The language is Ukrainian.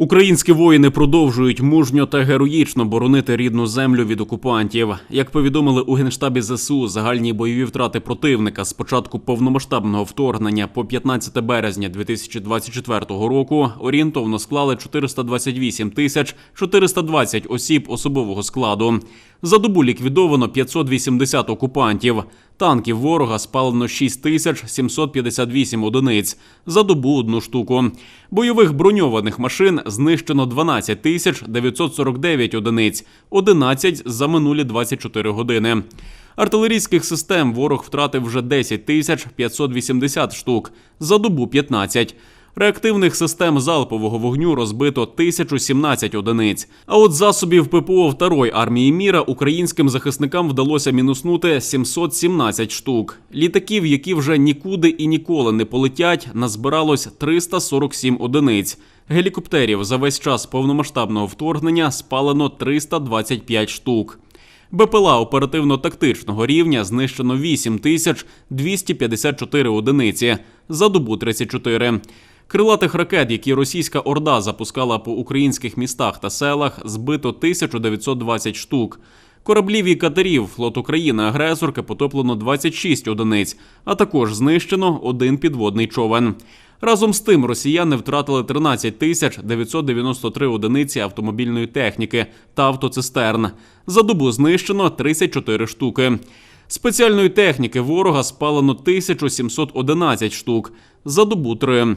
Українські воїни продовжують мужньо та героїчно боронити рідну землю від окупантів. Як повідомили у генштабі ЗСУ, загальні бойові втрати противника з початку повномасштабного вторгнення по 15 березня 2024 року орієнтовно склали 428 тисяч 420 осіб особового складу. За добу ліквідовано 580 окупантів. Танків ворога спалено 6 тисяч 758 одиниць. За добу одну штуку. Бойових броньованих машин знищено 12 тисяч 949 одиниць, 11 за минулі 24 години. Артилерійських систем ворог втратив вже 10 тисяч 580 штук, за добу 15. Реактивних систем залпового вогню розбито 1017 одиниць. А от засобів ППО Второї армії міра українським захисникам вдалося мінуснути 717 штук. Літаків, які вже нікуди і ніколи не полетять, назбиралось 347 одиниць. Гелікоптерів за весь час повномасштабного вторгнення спалено 325 штук. БПЛА оперативно-тактичного рівня знищено 8 тисяч 254 одиниці, за добу 34. Крилатих ракет, які російська орда запускала по українських містах та селах, збито 1920 штук. Кораблів і катерів флот України-агресорки потоплено 26 одиниць, а також знищено один підводний човен. Разом з тим росіяни втратили 13 тисяч 993 одиниці автомобільної техніки та автоцистерн. За добу знищено 34 штуки. Спеціальної техніки ворога спалено 1711 штук. За добу 3.